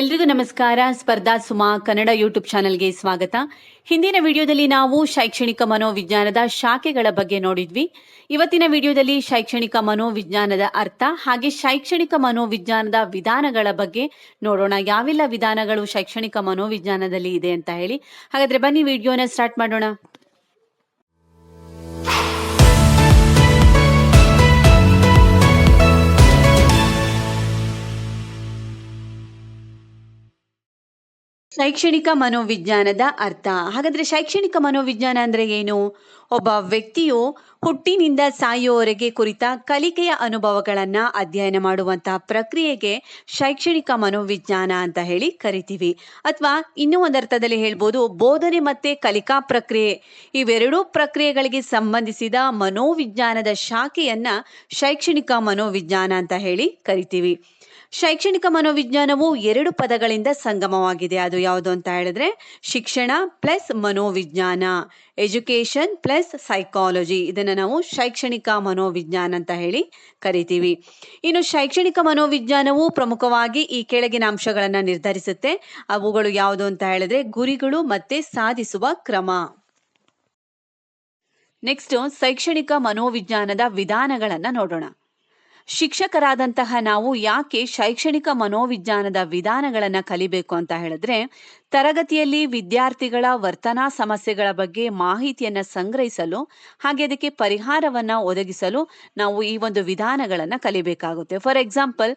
ಎಲ್ರಿಗೂ ನಮಸ್ಕಾರ. ಸ್ಪರ್ಧಾ ಸುಮಾ, ಕನ್ನಡ ಯೂಟ್ಯೂಬ್ ಚಾನೆಲ್ಗೆ ಸ್ವಾಗತ. ಹಿಂದಿನ ವಿಡಿಯೋದಲ್ಲಿ ನಾವು ಶೈಕ್ಷಣಿಕ ಮನೋವಿಜ್ಞಾನದ ಶಾಖೆಗಳ ಬಗ್ಗೆ ನೋಡಿದ್ವಿ. ಇವತ್ತಿನ ವಿಡಿಯೋದಲ್ಲಿ ಶೈಕ್ಷಣಿಕ ಮನೋವಿಜ್ಞಾನದ ಅರ್ಥ ಹಾಗೆ ಶೈಕ್ಷಣಿಕ ಮನೋವಿಜ್ಞಾನದ ವಿಧಾನಗಳ ಬಗ್ಗೆ ನೋಡೋಣ. ಯಾವೆಲ್ಲ ವಿಧಾನಗಳು ಶೈಕ್ಷಣಿಕ ಮನೋವಿಜ್ಞಾನದಲ್ಲಿ ಇದೆ ಅಂತ ಹೇಳಿ. ಹಾಗಾದ್ರೆ ಬನ್ನಿ ವಿಡಿಯೋನ ಸ್ಟಾರ್ಟ್ ಮಾಡೋಣ. ಶೈಕ್ಷಣಿಕ ಮನೋವಿಜ್ಞಾನದ ಅರ್ಥ. ಹಾಗಾದ್ರೆ ಶೈಕ್ಷಣಿಕ ಮನೋವಿಜ್ಞಾನ ಅಂದ್ರೆ ಏನು? ಒಬ್ಬ ವ್ಯಕ್ತಿಯು ಹುಟ್ಟಿನಿಂದ ಸಾಯುವವರೆಗೆ ಕುರಿತ ಕಲಿಕೆಯ ಅನುಭವಗಳನ್ನ ಅಧ್ಯಯನ ಮಾಡುವಂತಹ ಪ್ರಕ್ರಿಯೆಗೆ ಶೈಕ್ಷಣಿಕ ಮನೋವಿಜ್ಞಾನ ಅಂತ ಹೇಳಿ ಕರಿತೀವಿ. ಅಥವಾ ಇನ್ನೂ ಒಂದರ್ಥದಲ್ಲಿ ಹೇಳ್ಬೋದು, ಬೋಧನೆ ಮತ್ತೆ ಕಲಿಕಾ ಪ್ರಕ್ರಿಯೆ. ಇವೆರಡೂ ಪ್ರಕ್ರಿಯೆಗಳಿಗೆ ಸಂಬಂಧಿಸಿದ ಮನೋವಿಜ್ಞಾನದ ಶಾಖೆಯನ್ನ ಶೈಕ್ಷಣಿಕ ಮನೋವಿಜ್ಞಾನ ಅಂತ ಹೇಳಿ ಕರಿತೀವಿ. ಶೈಕ್ಷಣಿಕ ಮನೋವಿಜ್ಞಾನವು ಎರಡು ಪದಗಳಿಂದ ಸಂಗಮವಾಗಿದೆ. ಅದು ಯಾವುದು ಅಂತ ಹೇಳಿದ್ರೆ, ಶಿಕ್ಷಣ ಪ್ಲಸ್ ಮನೋವಿಜ್ಞಾನ ಎಜುಕೇಶನ್ ಪ್ಲಸ್ ಸೈಕಾಲಜಿ. ಇದನ್ನು ನಾವು ಶೈಕ್ಷಣಿಕ ಮನೋವಿಜ್ಞಾನ ಅಂತ ಹೇಳಿ ಕರಿತೀವಿ. ಇನ್ನು ಶೈಕ್ಷಣಿಕ ಮನೋವಿಜ್ಞಾನವು ಪ್ರಮುಖವಾಗಿ ಈ ಕೆಳಗಿನ ಅಂಶಗಳನ್ನು ನಿರ್ಧರಿಸುತ್ತೆ. ಅವುಗಳು ಯಾವುದು ಅಂತ ಹೇಳಿದ್ರೆ, ಗುರಿಗಳು ಮತ್ತೆ ಸಾಧಿಸುವ ಕ್ರಮ. ನೆಕ್ಸ್ಟ್, ಶೈಕ್ಷಣಿಕ ಮನೋವಿಜ್ಞಾನದ ವಿಧಾನಗಳನ್ನು ನೋಡೋಣ. ಶಿಕ್ಷಕರಾದಂತಹ ನಾವು ಯಾಕೆ ಶೈಕ್ಷಣಿಕ ಮನೋವಿಜ್ಞಾನದ ವಿಧಾನಗಳನ್ನು ಕಲಿಬೇಕು ಅಂತ ಹೇಳಿದ್ರೆ ತರಗತಿಯಲ್ಲಿ ವಿದ್ಯಾರ್ಥಿಗಳ ವರ್ತನಾ ಸಮಸ್ಯೆಗಳ ಬಗ್ಗೆ ಮಾಹಿತಿಯನ್ನು ಸಂಗ್ರಹಿಸಲು, ಹಾಗೆ ಅದಕ್ಕೆ ಪರಿಹಾರವನ್ನ ಒದಗಿಸಲು ನಾವು ಈ ಒಂದು ವಿಧಾನಗಳನ್ನು ಕಲಿಬೇಕಾಗುತ್ತೆ. ಫಾರ್ ಎಕ್ಸಾಂಪಲ್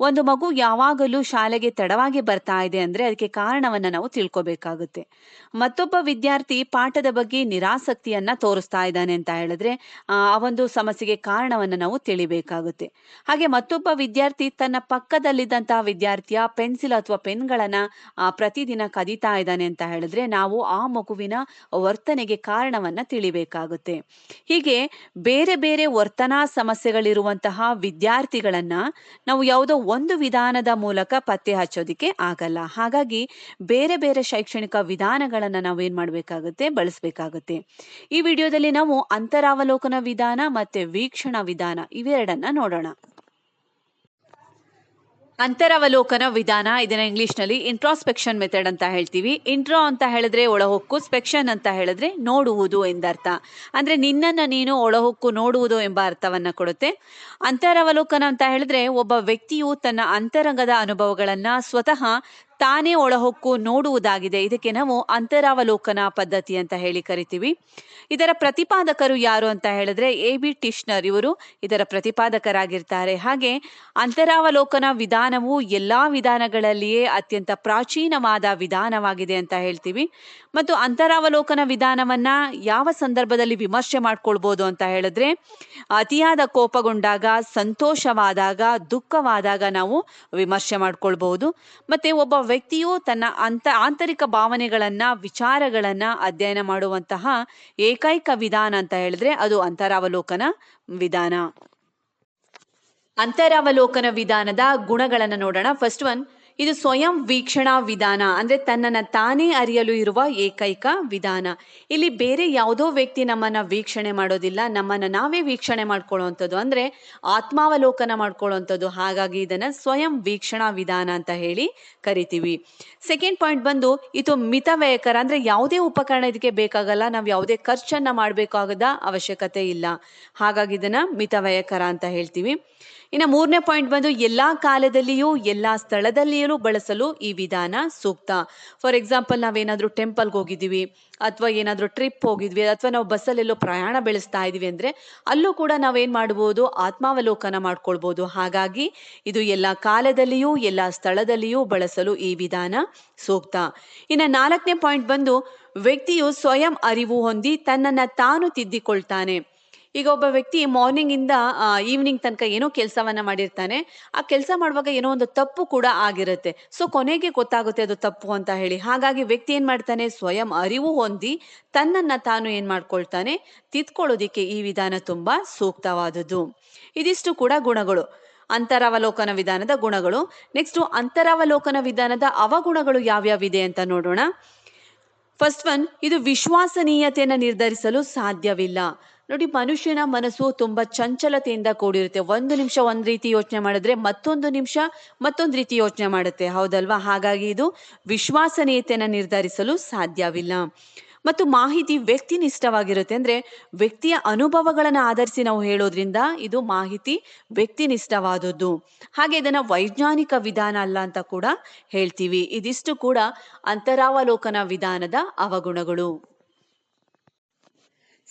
ಒಂದು ಮಗು ಯಾವಾಗಲೂ ಶಾಲೆಗೆ ತಡವಾಗಿ ಬರ್ತಾ ಇದೆ ಅಂದ್ರೆ ಅದಕ್ಕೆ ಕಾರಣವನ್ನ ನಾವು ತಿಳ್ಕೊಬೇಕಾಗುತ್ತೆ. ಮತ್ತೊಬ್ಬ ವಿದ್ಯಾರ್ಥಿ ಪಾಠದ ಬಗ್ಗೆ ನಿರಾಸಕ್ತಿಯನ್ನ ತೋರಿಸ್ತಾ ಇದ್ದಾನೆ ಅಂತ ಹೇಳಿದ್ರೆ, ಆ ಒಂದು ಸಮಸ್ಯೆಗೆ ಕಾರಣವನ್ನ ನಾವು ತಿಳಿಬೇಕಾಗುತ್ತೆ. ಹಾಗೆ ಮತ್ತೊಬ್ಬ ವಿದ್ಯಾರ್ಥಿ ತನ್ನ ಪಕ್ಕದಲ್ಲಿದ್ದಂತಹ ವಿದ್ಯಾರ್ಥಿಯ ಪೆನ್ಸಿಲ್ ಅಥವಾ ಪೆನ್ಗಳನ್ನು ಪ್ರತಿದಿನ ಕದೀತಾ ಇದ್ದಾನೆ ಅಂತ ಹೇಳಿದ್ರೆ ನಾವು ಆ ಮಗುವಿನ ವರ್ತನೆಗೆ ಕಾರಣವನ್ನ ತಿಳಿಬೇಕಾಗುತ್ತೆ. ಹೀಗೆ ಬೇರೆ ಬೇರೆ ವರ್ತನಾ ಸಮಸ್ಯೆಗಳಿರುವಂತಹ ವಿದ್ಯಾರ್ಥಿಗಳನ್ನ ನಾವು ಯಾವುದೋ ಒಂದು ವಿಧಾನದ ಮೂಲಕ ಪತ್ತೆ ಹಚ್ಚೋದಿಕ್ಕೆ ಆಗಲ್ಲ. ಹಾಗಾಗಿ ಬೇರೆ ಬೇರೆ ಶೈಕ್ಷಣಿಕ ವಿಧಾನಗಳನ್ನ ನಾವು ಏನ್ ಮಾಡ್ಬೇಕಾಗುತ್ತೆ? ಬಳಸಬೇಕಾಗುತ್ತೆ. ಈ ವಿಡಿಯೋದಲ್ಲಿ ನಾವು ಅಂತರಾವಲೋಕನ ವಿಧಾನ ಮತ್ತೆ ವೀಕ್ಷಣಾ ವಿಧಾನ ಇವೆರಡನ್ನ ನೋಡೋಣ. ಅಂತರವಲೋಕನ ವಿಧಾನ, ಇದನ್ನ ಇಂಗ್ಲಿಷ್ನಲ್ಲಿ ಇಂಟ್ರಾಸ್ಪೆಕ್ಷನ್ ಮೆಥಡ್ ಅಂತ ಹೇಳ್ತೀವಿ. ಇಂಟ್ರೋ ಅಂತ ಹೇಳಿದ್ರೆ ಒಳಹೊಕ್ಕು ಸ್ಪೆಕ್ಷನ್ ಅಂತ ಹೇಳಿದ್ರೆ ನೋಡುವುದು ಎಂದರ್ಥ. ಅಂದ್ರೆ ನಿನ್ನನ್ನು ನೀನು ಒಳಹೊಕ್ಕು ನೋಡುವುದು ಎಂಬ ಅರ್ಥವನ್ನ ಕೊಡುತ್ತೆ. ಅಂತರವಲೋಕನ ಅಂತ ಹೇಳಿದ್ರೆ ಒಬ್ಬ ವ್ಯಕ್ತಿಯು ತನ್ನ ಅಂತರಂಗದ ಅನುಭವಗಳನ್ನ ಸ್ವತಃ ತಾನೇ ಒಳಹೊಕ್ಕು ನೋಡುವುದಾಗಿದೆ. ಇದಕ್ಕೆ ನಾವು ಅಂತರಾವಲೋಕನ ಪದ್ಧತಿ ಅಂತ ಹೇಳಿ ಕರಿತೀವಿ. ಇದರ ಪ್ರತಿಪಾದಕರು ಯಾರು ಅಂತ ಹೇಳಿದ್ರೆ ಎ ಬಿ ಟಿಶ್ನರ್ ಇವರು. ಇದರ ಪ್ರತಿಪಾದಕರಾಗಿರ್ತಾರೆ. ಹಾಗೆ ಅಂತರಾವಲೋಕನ ವಿಧಾನವು ಎಲ್ಲಾ ವಿಧಾನಗಳಲ್ಲಿಯೇ ಅತ್ಯಂತ ಪ್ರಾಚೀನವಾದ ವಿಧಾನವಾಗಿದೆ ಅಂತ ಹೇಳ್ತೀವಿ. ಮತ್ತು ಅಂತರಾವಲೋಕನ ವಿಧಾನವನ್ನ ಯಾವ ಸಂದರ್ಭದಲ್ಲಿ ವಿಮರ್ಶೆ ಮಾಡ್ಕೊಳ್ಬೋದು ಅಂತ ಹೇಳಿದ್ರೆ, ಅತಿಯಾದ ಕೋಪಗೊಂಡಾಗ, ಸಂತೋಷವಾದಾಗ, ದುಃಖವಾದಾಗ ನಾವು ವಿಮರ್ಶೆ ಮಾಡ್ಕೊಳ್ಬಹುದು. ಮತ್ತೆ ಒಬ್ಬ ವ್ಯಕ್ತಿಯು ತನ್ನ ಅಂತ, ಆಂತರಿಕ ಭಾವನೆಗಳನ್ನ, ವಿಚಾರಗಳನ್ನ ಅಧ್ಯಯನ ಮಾಡುವಂತಹ ಏಕೈಕ ವಿಧಾನ ಅಂತ ಹೇಳಿದ್ರೆ ಅದು ಅಂತರಾವಲೋಕನ ವಿಧಾನ. ಅಂತರಾವಲೋಕನ ವಿಧಾನದ ಗುಣಗಳನ್ನ ನೋಡೋಣ. ಫಸ್ಟ್ ಒನ್ ಇದು ಸ್ವಯಂ ವೀಕ್ಷಣಾ ವಿಧಾನ, ಅಂದ್ರೆ ತನ್ನನ್ನು ತಾನೇ ಅರಿಯಲು ಇರುವ ಏಕೈಕ ವಿಧಾನ. ಇಲ್ಲಿ ಬೇರೆ ಯಾವುದೋ ವ್ಯಕ್ತಿ ನಮ್ಮನ್ನ ವೀಕ್ಷಣೆ ಮಾಡೋದಿಲ್ಲ, ನಮ್ಮನ್ನ ನಾವೇ ವೀಕ್ಷಣೆ ಮಾಡ್ಕೊಳ್ಳುವಂಥದ್ದು, ಅಂದ್ರೆ ಆತ್ಮಾವಲೋಕನ ಮಾಡ್ಕೊಳ್ಳುವಂಥದ್ದು. ಹಾಗಾಗಿ ಇದನ್ನ ಸ್ವಯಂ ವೀಕ್ಷಣಾ ವಿಧಾನ ಅಂತ ಹೇಳಿ ಕರಿತೀವಿ. ಸೆಕೆಂಡ್ ಪಾಯಿಂಟ್ ಬಂದು, ಇದು ಮಿತವ್ಯಯಕರ, ಅಂದ್ರೆ ಯಾವುದೇ ಉಪಕರಣ ಇದಕ್ಕೆ ಬೇಕಾಗಲ್ಲ, ನಾವು ಯಾವುದೇ ಖರ್ಚನ್ನ ಮಾಡಬೇಕಾಗದ ಅವಶ್ಯಕತೆ ಇಲ್ಲ. ಹಾಗಾಗಿ ಇದನ್ನ ಮಿತವ್ಯಯಕರ ಅಂತ ಹೇಳ್ತೀವಿ. ಇನ್ನು ಮೂರನೇ ಪಾಯಿಂಟ್ ಬಂದು ಎಲ್ಲ ಕಾಲದಲ್ಲಿಯೂ, ಎಲ್ಲ ಸ್ಥಳದಲ್ಲಿಯೂ ಬಳಸಲು ಈ ವಿಧಾನ ಸೂಕ್ತ. ಫಾರ್ ಎಕ್ಸಾಂಪಲ್ ನಾವೇನಾದರೂ ಟೆಂಪಲ್ಗೆ ಹೋಗಿದ್ದೀವಿ, ಅಥವಾ ಏನಾದರೂ ಟ್ರಿಪ್ ಹೋಗಿದ್ವಿ, ಅಥವಾ ನಾವು ಬಸ್ಸಲ್ಲೆಲ್ಲೋ ಪ್ರಯಾಣ ಬೆಳೆಸ್ತಾ ಇದ್ದೀವಿ ಅಂದರೆ, ಅಲ್ಲೂ ಕೂಡ ನಾವೇನು ಮಾಡ್ಬೋದು, ಆತ್ಮಾವಲೋಕನ ಮಾಡ್ಕೊಳ್ಬೋದು. ಹಾಗಾಗಿ, ಇದು ಎಲ್ಲ ಕಾಲದಲ್ಲಿಯೂ, ಎಲ್ಲ ಸ್ಥಳದಲ್ಲಿಯೂ ಬಳಸಲು ಈ ವಿಧಾನ ಸೂಕ್ತ. ಇನ್ನು ನಾಲ್ಕನೇ ಪಾಯಿಂಟ್ ಬಂದು, ವ್ಯಕ್ತಿಯು ಸ್ವಯಂ ಅರಿವು ಹೊಂದಿ ತನ್ನನ್ನು ತಾನು ತಿದ್ದಿಕೊಳ್ತಾನೆ. ಈಗ ಒಬ್ಬ ವ್ಯಕ್ತಿ ಮಾರ್ನಿಂಗ್ ಇಂದ ಈವ್ನಿಂಗ್ ತನಕ ಏನೋ ಕೆಲಸವನ್ನ ಮಾಡಿರ್ತಾನೆ. ಆ ಕೆಲಸ ಮಾಡುವಾಗ ಏನೋ ಒಂದು ತಪ್ಪು ಕೂಡ ಆಗಿರುತ್ತೆ. ಸೊ ಕೊನೆಗೆ ಗೊತ್ತಾಗುತ್ತೆ ಅದು ತಪ್ಪು ಅಂತ ಹೇಳಿ. ಹಾಗಾಗಿ ವ್ಯಕ್ತಿ ಏನ್ ಮಾಡ್ತಾನೆ? ಸ್ವಯಂ ಅರಿವು ಹೊಂದಿ ತನ್ನನ್ನ ತಾನು ಏನ್ ಮಾಡ್ಕೊಳ್ತಾನೆ? ತಿದ್ಕೊಳ್ಳೋದಿಕ್ಕೆ ಈ ವಿಧಾನ ತುಂಬಾ ಸೂಕ್ತವಾದದ್ದು. ಇದಿಷ್ಟು ಕೂಡ ಗುಣಗಳು. ಅಂತರಾವಲೋಕನ ವಿಧಾನದ ಗುಣಗಳು. ನೆಕ್ಸ್ಟ್ ಅಂತರಾವಲೋಕನ ವಿಧಾನದ ಅವಗುಣಗಳು ಯಾವ್ಯಾವಿದೆ ಅಂತ ನೋಡೋಣ. ಫಸ್ಟ್ ಒನ್ ಇದು ವಿಶ್ವಾಸನೀಯತೆಯನ್ನು ನಿರ್ಧರಿಸಲು ಸಾಧ್ಯವಿಲ್ಲ. ನೋಡಿ, ಮನುಷ್ಯನ ಮನಸ್ಸು ತುಂಬಾ ಚಂಚಲತೆಯಿಂದ ಕೂಡಿರುತ್ತೆ. ಒಂದು ನಿಮಿಷ ಒಂದ್ ರೀತಿ ಯೋಚನೆ ಮಾಡಿದ್ರೆ ಮತ್ತೊಂದು ನಿಮಿಷ ಮತ್ತೊಂದು ರೀತಿ ಯೋಚನೆ ಮಾಡುತ್ತೆ. ಹೌದಲ್ವಾ? ಹಾಗಾಗಿ ಇದು ವಿಶ್ವಾಸನೀಯತೆಯನ್ನು ನಿರ್ಧರಿಸಲು ಸಾಧ್ಯವಿಲ್ಲ. ಮತ್ತು ಮಾಹಿತಿ ವ್ಯಕ್ತಿನಿಷ್ಠವಾಗಿರುತ್ತೆ. ಅಂದ್ರೆ ವ್ಯಕ್ತಿಯ ಅನುಭವಗಳನ್ನು ಆಧರಿಸಿ ನಾವು ಹೇಳೋದ್ರಿಂದ ಇದು ಮಾಹಿತಿ ವ್ಯಕ್ತಿನಿಷ್ಠವಾದದ್ದು. ಹಾಗೆ ಇದನ್ನ ವೈಜ್ಞಾನಿಕ ವಿಧಾನ ಅಲ್ಲ ಅಂತ ಕೂಡ ಹೇಳ್ತೀವಿ. ಇದಿಷ್ಟು ಕೂಡ ಅಂತರಾವಲೋಕನ ವಿಧಾನದ ಅವಗುಣಗಳು.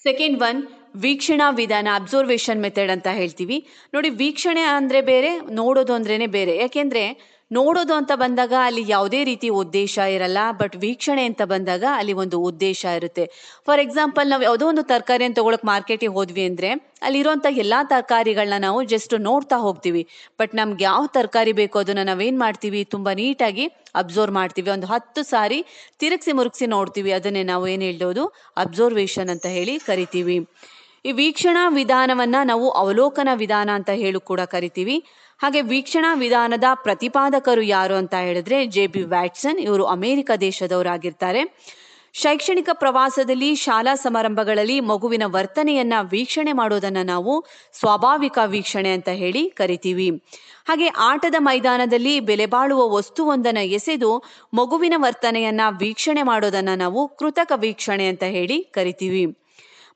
ಸೆಕೆಂಡ್ ಒನ್ ವೀಕ್ಷಣಾ ವಿಧಾನ ಅಬ್ಸರ್ವೇಷನ್ ಮೆಥಡ್ ಅಂತ ಹೇಳ್ತೀವಿ. ನೋಡಿ, ವೀಕ್ಷಣೆ ಅಂದರೆ ಬೇರೆ, ನೋಡೋದು ಅಂದ್ರೇ ಬೇರೆ. ಯಾಕೆಂದ್ರೆ ನೋಡೋದು ಅಂತ ಬಂದಾಗ ಅಲ್ಲಿ ಯಾವುದೇ ರೀತಿ ಉದ್ದೇಶ ಇರಲ್ಲ ಬಟ್ ವೀಕ್ಷಣೆ ಅಂತ ಬಂದಾಗ ಅಲ್ಲಿ ಒಂದು ಉದ್ದೇಶ ಇರುತ್ತೆ. ಫಾರ್ ಎಕ್ಸಾಂಪಲ್ ನಾವು ಯಾವುದೋ ಒಂದು ತರಕಾರಿಯನ್ನು ತಗೊಳಕ್ ಮಾರ್ಕೆಟಿಗೆ ಹೋದ್ವಿ ಅಂದ್ರೆ ಅಲ್ಲಿರುವಂಥ ಎಲ್ಲಾ ತರಕಾರಿಗಳನ್ನ ನಾವು ಜಸ್ಟ್ ನೋಡ್ತಾ ಹೋಗ್ತೀವಿ. ಬಟ್ ನಮ್ಗೆ ಯಾವ ತರಕಾರಿ ಬೇಕು ಅದನ್ನ ನಾವೇನು ಮಾಡ್ತೀವಿ? ತುಂಬಾ ನೀಟಾಗಿ ಅಬ್ಸರ್ವ್ ಮಾಡ್ತೀವಿ. ಒಂದು ಹತ್ತು ಸಾರಿ ತಿರುಗಿಸಿ ಮುರುಗಿಸಿ ನೋಡ್ತೀವಿ. ಅದನ್ನೇ ನಾವು ಏನು ಹೇಳ್ಬೋದು? ಅಬ್ಸರ್ವೇಷನ್ ಅಂತ ಹೇಳಿ ಕರಿತೀವಿ. ಈ ವೀಕ್ಷಣಾ ವಿಧಾನವನ್ನ ನಾವು ಅವಲೋಕನ ವಿಧಾನ ಅಂತ ಹೇಳಿ ಕೂಡ ಕರಿತೀವಿ. ಹಾಗೆ ವೀಕ್ಷಣಾ ವಿಧಾನದ ಪ್ರತಿಪಾದಕರು ಯಾರು ಅಂತ ಹೇಳಿದ್ರೆ ಜೆ ಬಿ ವ್ಯಾಟ್ಸನ್. ಇವರು ಅಮೆರಿಕ ದೇಶದವರಾಗಿರ್ತಾರೆ. ಶೈಕ್ಷಣಿಕ ಪ್ರವಾಸದಲ್ಲಿ, ಶಾಲಾ ಸಮಾರಂಭಗಳಲ್ಲಿ ಮಗುವಿನ ವರ್ತನೆಯನ್ನ ವೀಕ್ಷಣೆ ಮಾಡೋದನ್ನ ನಾವು ಸ್ವಾಭಾವಿಕ ವೀಕ್ಷಣೆ ಅಂತ ಹೇಳಿ ಕರಿತೀವಿ. ಹಾಗೆ ಆಟದ ಮೈದಾನದಲ್ಲಿ ಬೆಲೆ ಬಾಳುವ ವಸ್ತುವೊಂದನ್ನು ಎಸೆದು ಮಗುವಿನ ವರ್ತನೆಯನ್ನ ವೀಕ್ಷಣೆ ಮಾಡೋದನ್ನ ನಾವು ಕೃತಕ ವೀಕ್ಷಣೆ ಅಂತ ಹೇಳಿ ಕರಿತೀವಿ.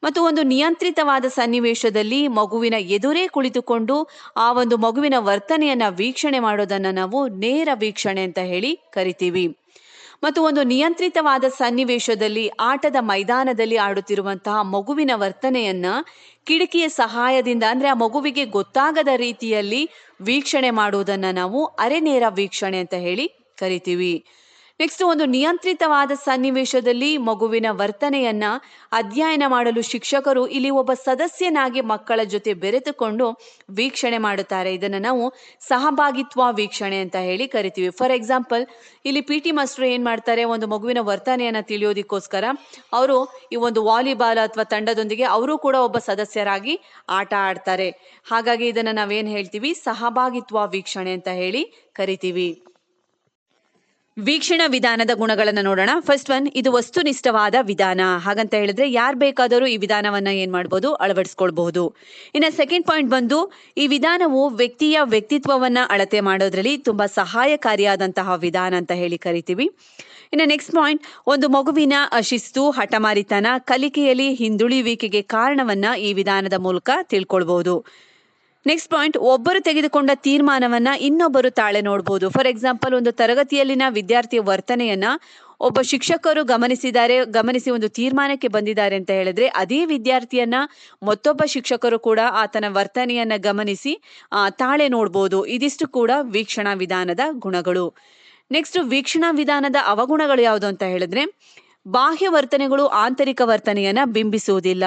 ಮತ್ತು ಒಂದು ನಿಯಂತ್ರಿತವಾದ ಸನ್ನಿವೇಶದಲ್ಲಿ ಮಗುವಿನ ಎದುರೇ ಕುಳಿತುಕೊಂಡು ಆ ಒಂದು ಮಗುವಿನ ವರ್ತನೆಯನ್ನ ವೀಕ್ಷಣೆ ಮಾಡೋದನ್ನ ನಾವು ನೇರ ವೀಕ್ಷಣೆ ಅಂತ ಹೇಳಿ ಕರಿತೀವಿ. ಮತ್ತು ಒಂದು ನಿಯಂತ್ರಿತವಾದ ಸನ್ನಿವೇಶದಲ್ಲಿ ಆಟದ ಮೈದಾನದಲ್ಲಿ ಆಡುತ್ತಿರುವಂತಹ ಮಗುವಿನ ವರ್ತನೆಯನ್ನ ಕಿಟಕಿಯ ಸಹಾಯದಿಂದ ಅಂದ್ರೆ ಆ ಮಗುವಿಗೆ ಗೊತ್ತಾಗದ ರೀತಿಯಲ್ಲಿ ವೀಕ್ಷಣೆ ಮಾಡುವುದನ್ನ ನಾವು ಅರೆನೇರ ವೀಕ್ಷಣೆ ಅಂತ ಹೇಳಿ ಕರಿತೀವಿ. ನೆಕ್ಸ್ಟ್ ಒಂದು ನಿಯಂತ್ರಿತವಾದ ಸನ್ನಿವೇಶದಲ್ಲಿ ಮಗುವಿನ ವರ್ತನೆಯನ್ನ ಅಧ್ಯಯನ ಮಾಡಲು ಶಿಕ್ಷಕರು ಇಲ್ಲಿ ಒಬ್ಬ ಸದಸ್ಯನಾಗಿ ಮಕ್ಕಳ ಜೊತೆ ಬೆರೆತುಕೊಂಡು ವೀಕ್ಷಣೆ ಮಾಡುತ್ತಾರೆ. ಇದನ್ನು ನಾವು ಸಹಭಾಗಿತ್ವ ವೀಕ್ಷಣೆ ಅಂತ ಹೇಳಿ ಕರಿತೀವಿ. ಫಾರ್ ಎಕ್ಸಾಂಪಲ್ ಇಲ್ಲಿ ಪಿ ಟಿ ಮಾಸ್ಟರ್ ಏನ್ ಮಾಡ್ತಾರೆ? ಒಂದು ಮಗುವಿನ ವರ್ತನೆಯನ್ನ ತಿಳಿಯೋದಕ್ಕೋಸ್ಕರ ಅವರು ಈ ಒಂದು ವಾಲಿಬಾಲ್ ಅಥವಾ ತಂಡದೊಂದಿಗೆ ಅವರು ಕೂಡ ಒಬ್ಬ ಸದಸ್ಯರಾಗಿ ಆಟ ಆಡ್ತಾರೆ. ಹಾಗಾಗಿ ಇದನ್ನ ನಾವೇನ್ ಹೇಳ್ತೀವಿ? ಸಹಭಾಗಿತ್ವ ವೀಕ್ಷಣೆ ಅಂತ ಹೇಳಿ ಕರಿತೀವಿ. ವೀಕ್ಷಣ ವಿಧಾನದ ಗುಣಗಳನ್ನು ನೋಡೋಣ. ಫಸ್ಟ್ ಒನ್ ಇದು ವಸ್ತುನಿಷ್ಠವಾದ ವಿಧಾನ. ಹಾಗಂತ ಹೇಳಿದ್ರೆ, ಯಾರು ಬೇಕಾದರೂ ಈ ವಿಧಾನವನ್ನ ಏನ್ ಮಾಡ್ಬೋದು? ಅಳವಡಿಸ್ಕೊಳ್ಬಹುದು. ಇನ್ನು ಸೆಕೆಂಡ್ ಪಾಯಿಂಟ್ ಬಂದು, ಈ ವಿಧಾನವು ವ್ಯಕ್ತಿಯ ವ್ಯಕ್ತಿತ್ವವನ್ನ ಅಳತೆ ಮಾಡೋದ್ರಲ್ಲಿ ತುಂಬಾ ಸಹಾಯಕಾರಿಯಾದಂತಹ ವಿಧಾನ ಅಂತ ಹೇಳಿ ಕರಿತೀವಿ. ಇನ್ನು ನೆಕ್ಸ್ಟ್ ಪಾಯಿಂಟ್ ಒಂದು ಮಗುವಿನ ಅಶಿಸ್ತು ಹಠಮಾರಿತನ, ಕಲಿಕೆಯಲ್ಲಿ ಹಿಂದುಳಿಯುವಿಕೆಗೆ ಕಾರಣವನ್ನ ಈ ವಿಧಾನದ ಮೂಲಕ ತಿಳ್ಕೊಳ್ಬಹುದು. ನೆಕ್ಸ್ಟ್ ಪಾಯಿಂಟ್ ಒಬ್ಬರು ತೆಗೆದುಕೊಂಡ ತೀರ್ಮಾನವನ್ನ ಇನ್ನೊಬ್ಬರು ತಾಳೆ ನೋಡಬಹುದು ಫಾರ್ ಎಕ್ಸಾಂಪಲ್ ಒಂದು ತರಗತಿಯಲ್ಲಿನ ವಿದ್ಯಾರ್ಥಿಯ ವರ್ತನೆಯನ್ನ ಒಬ್ಬ ಶಿಕ್ಷಕರು ಗಮನಿಸಿದ್ದಾರೆ, ಗಮನಿಸಿ ಒಂದು ತೀರ್ಮಾನಕ್ಕೆ ಬಂದಿದ್ದಾರೆ ಅಂತ ಹೇಳಿದ್ರೆ, ಅದೇ ವಿದ್ಯಾರ್ಥಿಯನ್ನ ಮತ್ತೊಬ್ಬ ಶಿಕ್ಷಕರು ಕೂಡ ಆತನ ವರ್ತನೆಯನ್ನ ಗಮನಿಸಿ ತಾಳೆ ನೋಡಬಹುದು ಇದಿಷ್ಟು ಕೂಡ ವೀಕ್ಷಣಾ ವಿಧಾನದ ಗುಣಗಳು. ನೆಕ್ಸ್ಟ್ ವೀಕ್ಷಣಾ ವಿಧಾನದ ಅವಗುಣಗಳು ಯಾವುದು ಅಂತ ಹೇಳಿದ್ರೆ ಬಾಹ್ಯ ವರ್ತನೆಗಳು ಆಂತರಿಕ ವರ್ತನೆಯನ್ನ ಬಿಂಬಿಸುವುದಿಲ್ಲ.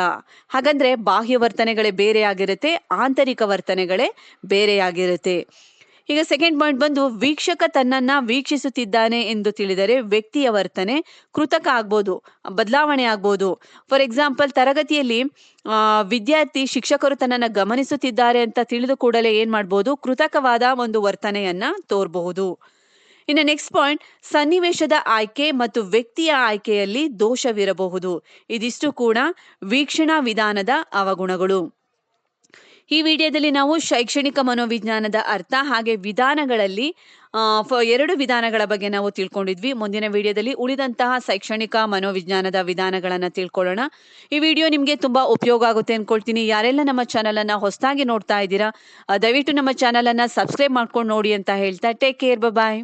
ಹಾಗಂದ್ರೆ ಬಾಹ್ಯ ವರ್ತನೆಗಳೇ ಬೇರೆಯಾಗಿರುತ್ತೆ, ಆಂತರಿಕ ವರ್ತನೆಗಳೇ ಬೇರೆಯಾಗಿರುತ್ತೆ. ಈಗ ಸೆಕೆಂಡ್ ಪಾಯಿಂಟ್ ಬಂದು ವೀಕ್ಷಕ ತನ್ನನ್ನ ವೀಕ್ಷಿಸುತ್ತಿದ್ದಾನೆ ಎಂದು ತಿಳಿದರೆ ವ್ಯಕ್ತಿಯ ವರ್ತನೆ ಕೃತಕ ಆಗ್ಬೋದು, ಬದಲಾವಣೆ ಆಗ್ಬೋದು. ಫಾರ್ ಎಕ್ಸಾಂಪಲ್ ತರಗತಿಯಲ್ಲಿ ವಿದ್ಯಾರ್ಥಿ ಶಿಕ್ಷಕರು ತನ್ನನ್ನು ಗಮನಿಸುತ್ತಿದ್ದಾರೆ ಅಂತ ತಿಳಿದು ಕೂಡಲೇ ಏನ್ ಮಾಡ್ಬೋದು, ಕೃತಕವಾದ ಒಂದು ವರ್ತನೆಯನ್ನ ತೋರಬಹುದು. ಇನ್ನು ನೆಕ್ಸ್ಟ್ ಪಾಯಿಂಟ್ ಸನ್ನಿವೇಶದ ಆಯ್ಕೆ ಮತ್ತು ವ್ಯಕ್ತಿಯ ಆಯ್ಕೆಯಲ್ಲಿ ದೋಷವಿರಬಹುದು. ಇದಿಷ್ಟು ಕೂಡ ವೀಕ್ಷಣಾ ವಿಧಾನದ ಅವಗುಣಗಳು. ಈ ವಿಡಿಯೋದಲ್ಲಿ ನಾವು ಶೈಕ್ಷಣಿಕ ಮನೋವಿಜ್ಞಾನದ ಅರ್ಥ ಹಾಗೆ ವಿಧಾನಗಳಲ್ಲಿ ಎರಡು ವಿಧಾನಗಳ ಬಗ್ಗೆ ನಾವು ತಿಳ್ಕೊಂಡಿದ್ವಿ. ಮುಂದಿನ ವಿಡಿಯೋದಲ್ಲಿ ಉಳಿದಂತಹ ಶೈಕ್ಷಣಿಕ ಮನೋವಿಜ್ಞಾನದ ವಿಧಾನಗಳನ್ನು ತಿಳ್ಕೊಳ್ಳೋಣ. ಈ ವಿಡಿಯೋ ನಿಮಗೆ ತುಂಬ ಉಪಯೋಗ ಆಗುತ್ತೆ ಅಂದ್ಕೊಳ್ತೀನಿ ಯಾರೆಲ್ಲ ನಮ್ಮ ಚಾನಲನ್ನು ಹೊಸದಾಗಿ ನೋಡ್ತಾ ಇದ್ದೀರಾ, ದಯವಿಟ್ಟು ನಮ್ಮ ಚಾನಲನ್ನು ಸಬ್ಸ್ಕ್ರೈಬ್ ಮಾಡ್ಕೊಂಡು ನೋಡಿ ಅಂತ ಹೇಳ್ತಾ, ಟೇಕ್ ಕೇರ್ ಬಾಯ್